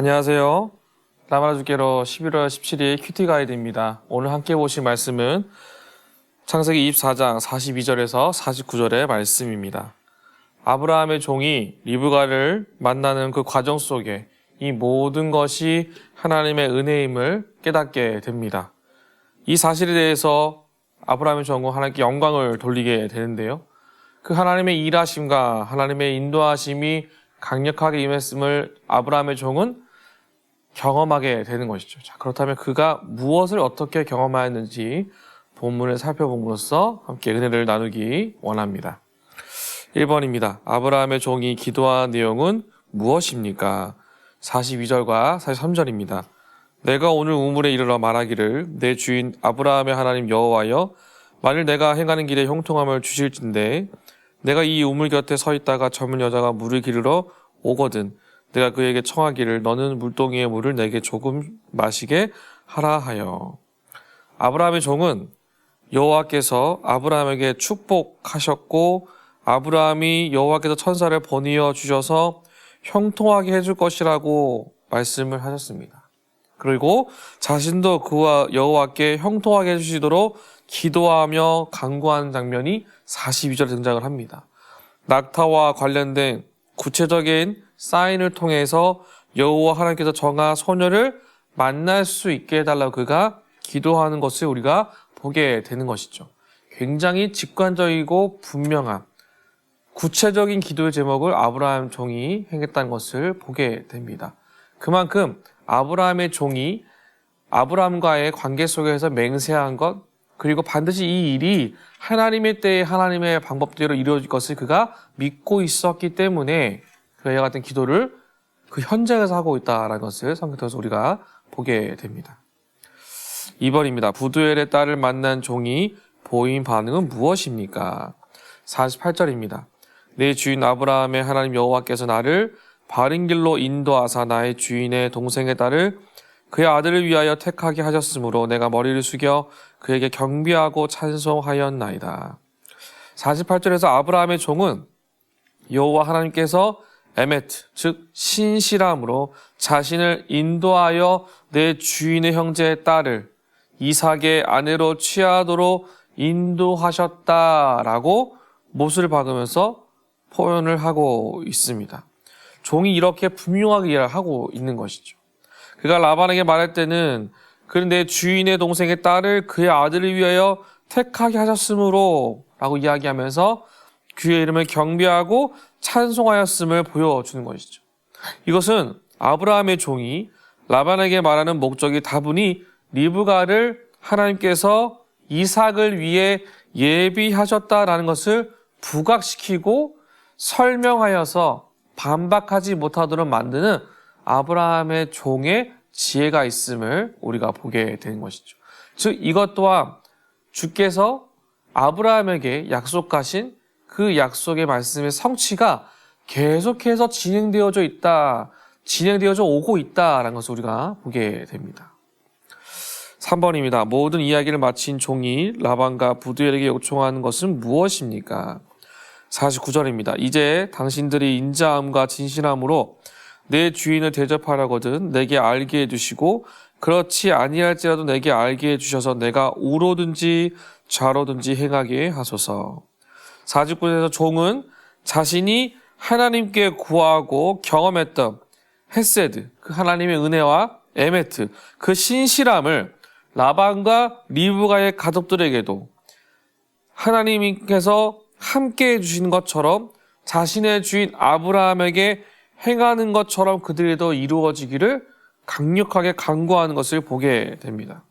안녕하세요. 라마라주께로 11월 17일 큐티 가이드입니다. 오늘 함께 보실 말씀은 창세기 24장 42절에서 49절의 말씀입니다. 아브라함의 종이 리브가를 만나는 그 과정 속에 이 모든 것이 하나님의 은혜임을 깨닫게 됩니다. 이 사실에 대해서 아브라함의 종은 하나님께 영광을 돌리게 되는데요. 그 하나님의 일하심과 하나님의 인도하심이 강력하게 임했음을 아브라함의 종은 경험하게 되는 것이죠. 자, 그렇다면 그가 무엇을 어떻게 경험하였는지 본문을 살펴봄으로써 함께 은혜를 나누기 원합니다. 1번입니다. 아브라함의 종이 기도한 내용은 무엇입니까? 42절과 43절입니다. 내가 오늘 우물에 이르러 말하기를 내 주인 아브라함의 하나님 여호와여 만일 내가 행하는 길에 형통함을 주실진데 내가 이 우물 곁에 서 있다가 젊은 여자가 물을 기르러 오거든 내가 그에게 청하기를 너는 물동이의 물을 내게 조금 마시게 하라 하여 아브라함의 종은 여호와께서 아브라함에게 축복하셨고 아브라함이 여호와께서 천사를 번이어 주셔서 형통하게 해줄 것이라고 말씀을 하셨습니다. 그리고 자신도 그와 여호와께 형통하게 해주시도록 기도하며 간구하는 장면이 42절에 등장을 합니다. 낙타와 관련된 구체적인 사인을 통해서 여호와 하나님께서 정한 소녀를 만날 수 있게 해달라고 그가 기도하는 것을 우리가 보게 되는 것이죠. 굉장히 직관적이고 분명한 구체적인 기도의 제목을 아브라함 종이 행했다는 것을 보게 됩니다. 그만큼 아브라함의 종이 아브라함과의 관계 속에서 맹세한 것, 그리고 반드시 이 일이 하나님의 때에 하나님의 방법대로 이루어질 것을 그가 믿고 있었기 때문에 그와 같은 기도를 그 현장에서 하고 있다라는 것을 성경에서 우리가 보게 됩니다. 2번입니다. 부두엘의 딸을 만난 종이 보인 반응은 무엇입니까? 48절입니다. 내 주인 아브라함의 하나님 여호와께서 나를 바른 길로 인도하사 나의 주인의 동생의 딸을 그의 아들을 위하여 택하게 하셨으므로 내가 머리를 숙여 그에게 경비하고 찬송하였나이다. 48절에서 아브라함의 종은 여호와 하나님께서 에메트, 즉 신실함으로 자신을 인도하여 내 주인의 형제의 딸을 이삭의 아내로 취하도록 인도하셨다라고 못을 박으면서 표현을 하고 있습니다. 종이 이렇게 분명하게 하고 있는 것이죠. 그가 라반에게 말할 때는 내 주인의 동생의 딸을 그의 아들을 위하여 택하게 하셨으므로 라고 이야기하면서 그의 이름을 경배하고 찬송하였음을 보여주는 것이죠. 이것은 아브라함의 종이 라반에게 말하는 목적이 다분히 리브가를 하나님께서 이삭을 위해 예비하셨다라는 것을 부각시키고 설명하여서 반박하지 못하도록 만드는 아브라함의 종의 지혜가 있음을 우리가 보게 되는 것이죠. 즉 이것 또한 주께서 아브라함에게 약속하신 그 약속의 말씀의 성취가 계속해서 진행되어져 있다, 진행되어져 오고 있다라는 것을 우리가 보게 됩니다. 3번입니다. 모든 이야기를 마친 종이 라반과 부두엘에게 요청하는 것은 무엇입니까? 49절입니다. 이제 당신들이 인자함과 진실함으로 내 주인을 대접하라거든 내게 알게 해주시고 그렇지 아니할지라도 내게 알게 해주셔서 내가 우로든지 좌로든지 행하게 하소서. 49절에서 종은 자신이 하나님께 구하고 경험했던 헤세드, 그 하나님의 은혜와 에메트, 그 신실함을 라반과 리브가의 가족들에게도 하나님께서 함께 해주시는 것처럼 자신의 주인 아브라함에게 행하는 것처럼 그들에도 이루어지기를 강력하게 강구하는 것을 보게 됩니다.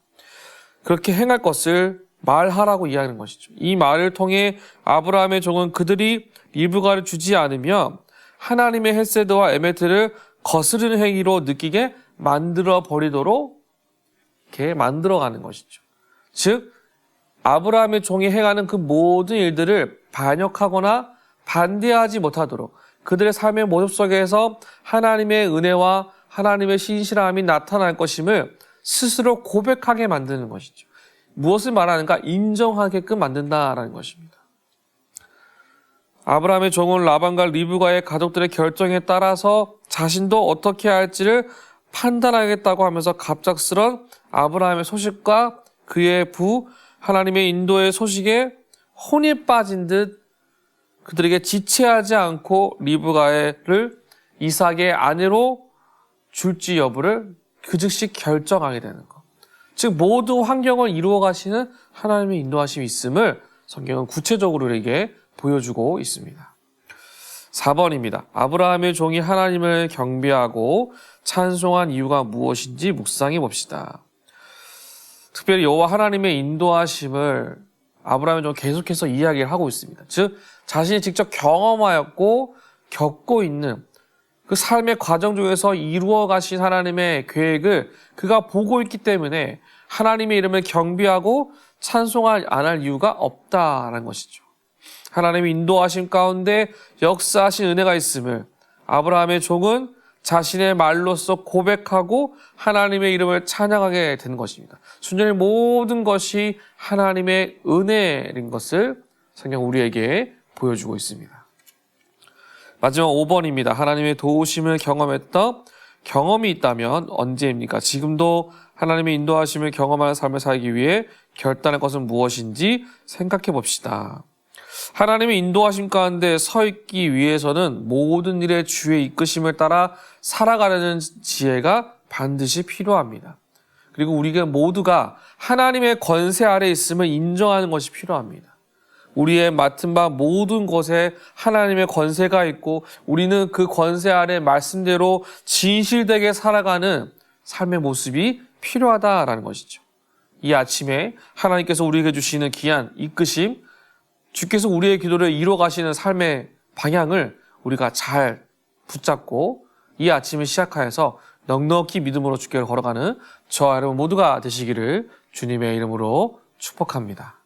그렇게 행할 것을 말하라고 이야기하는 것이죠. 이 말을 통해 아브라함의 종은 그들이 리브가를 주지 않으면 하나님의 헬세드와 에메트를 거스르는 행위로 느끼게 만들어 버리도록 이렇게 만들어 가는 것이죠. 즉 아브라함의 종이 행하는 그 모든 일들을 반역하거나 반대하지 못하도록 그들의 삶의 모습 속에서 하나님의 은혜와 하나님의 신실함이 나타날 것임을 스스로 고백하게 만드는 것이죠. 무엇을 말하는가? 인정하게끔 만든다라는 것입니다. 아브라함의 종은 라반과 리브가의 가족들의 결정에 따라서 자신도 어떻게 할지를 판단하겠다고 하면서 갑작스런 아브라함의 소식과 그의 부 하나님의 인도의 소식에 혼이 빠진 듯 그들에게 지체하지 않고 리브가를 이삭의 아내로 줄지 여부를 그 즉시 결정하게 되는 것. 즉 모든 환경을 이루어 가시는 하나님의 인도하심이 있음을 성경은 구체적으로 우리에게 보여주고 있습니다. 4번입니다. 아브라함의 종이 하나님을 경배하고 찬송한 이유가 무엇인지 묵상해 봅시다. 특별히 여호와 하나님의 인도하심을 아브라함의 종 계속해서 이야기를 하고 있습니다. 즉 자신이 직접 경험하였고 겪고 있는 그 삶의 과정 중에서 이루어 가신 하나님의 계획을 그가 보고 있기 때문에 하나님의 이름을 경비하고 찬송할 안 할 이유가 없다라는 것이죠. 하나님의 인도하심 가운데 역사하신 은혜가 있음을 아브라함의 종은 자신의 말로써 고백하고 하나님의 이름을 찬양하게 된 것입니다. 순전히 모든 것이 하나님의 은혜인 것을 성경 우리에게 보여주고 있습니다. 마지막 5번입니다. 하나님의 도우심을 경험했던 경험이 있다면 언제입니까? 지금도 하나님의 인도하심을 경험하는 삶을 살기 위해 결단할 것은 무엇인지 생각해 봅시다. 하나님의 인도하심 가운데 서 있기 위해서는 모든 일의 주의 이끄심을 따라 살아가려는 지혜가 반드시 필요합니다. 그리고 우리가 모두가 하나님의 권세 아래 있음을 인정하는 것이 필요합니다. 우리의 맡은 바 모든 것에 하나님의 권세가 있고 우리는 그 권세 아래 말씀대로 진실되게 살아가는 삶의 모습이 필요하다라는 것이죠. 이 아침에 하나님께서 우리에게 주시는 귀한 이끄심, 주께서 우리의 기도를 이뤄 가시는 삶의 방향을 우리가 잘 붙잡고 이 아침을 시작하여서 넉넉히 믿음으로 주께를 걸어가는 저와 여러분 모두가 되시기를 주님의 이름으로 축복합니다.